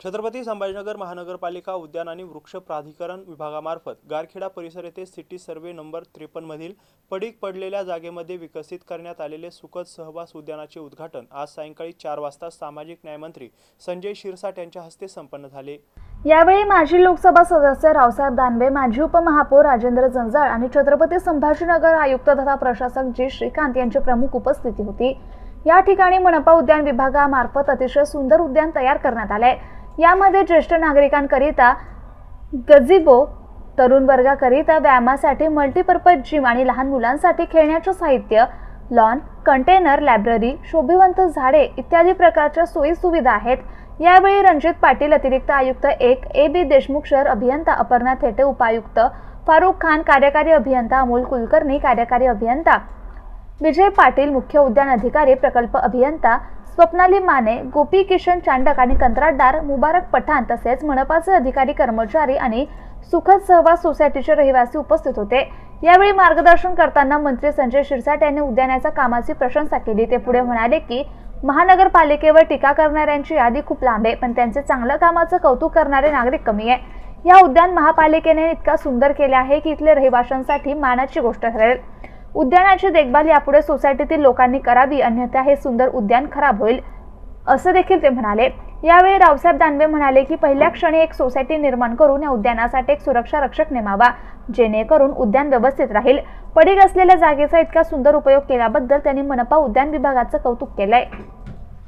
छत्रपती संभाजीनगर महानगरपालिका उद्यान आणि वृक्ष प्राधिकरण विभागामार्फत गारखेडा परिसर येथे सिटी सर्वे नंबर त्रेपन्नमधील पडीक पडलेल्या जागेमध्ये विकसित करण्यात आलेले सुखद सहवास उद्यानाचे उद्घाटन आज सायंकाळी चार वाजता सामाजिक न्यायमंत्री संजय शिरसाट यांच्या हस्ते संपन्न झाले. यावेळी माजी लोकसभा सदस्य रावसाहेब दानवे माजी उपमहापौर राजेंद्र जंजाळ आणि छत्रपती संभाजीनगर आयुक्त तथा प्रशासक जी श्रीकांत यांची प्रमुख उपस्थिती होती. या ठिकाणी मनपा उद्यान विभागामार्फत अतिशय सुंदर उद्यान तयार करण्यात आले यामध्ये ज्येष्ठ नागरिकांकरिता गझिबो तरुण वर्गाकरिता व्यायामासाठी मल्टीपर्पज जिम आणि लहान मुलांसाठी खेळण्याचं साहित्य लॉन कंटेनर लायब्ररी शोभिवंत झाडे इत्यादी प्रकारच्या सोयीसुविधा आहेत. यावेळी रणजित पाटील अतिरिक्त आयुक्त एक ए बी देशमुख शहर अभियंता अपर्णा थेटे उपायुक्त फारुख खान कार्यकारी अभियंता अमोल कुलकर्णी कार्यकारी अभियंता विजय पाटील मुख्य उद्यान अधिकारी प्रकल्प अभियंता स्वप्नाली माने गोपी किशन चांडक आणि कंत्राटदार मुबारक पठाण तसेच मनपाचे अधिकारी कर्मचारी आणि सुखद सहवास सोसायटीचे रहिवासी उपस्थित होते. यावेळी मार्गदर्शन करताना मंत्री संजय शिरसाट यांनी उद्यानाच्या कामाची प्रशंसा केली. ते पुढे म्हणाले की महानगरपालिकेवर टीका करणाऱ्यांची यादी खूप लांब आहे पण त्यांचे चांगलं कामाचं कौतुक करणारे नागरिक कमी आहे. या उद्यान महापालिकेने इतका सुंदर केले आहे की इथल्या रहिवाशांसाठी मानाची गोष्ट ठरेल. उद्यानाची देखभाल यापुढे सोसायटीतील लोकांनी करावी अन्यथा हे सुंदर उद्यान खराब होईल असं देखील ते म्हणाले. यावेळी रावसाहेब दानवे म्हणाले की पहिल्या क्षणी एक सोसायटी निर्माण करून या उद्यानासाठी एक सुरक्षा रक्षक नेमावा जेणेकरून उद्यान व्यवस्थित राहील. पडीक असलेल्या जागेचा इतका सुंदर उपयोग केल्याबद्दल त्यांनी मनपा उद्यान विभागाचं कौतुक केलंय.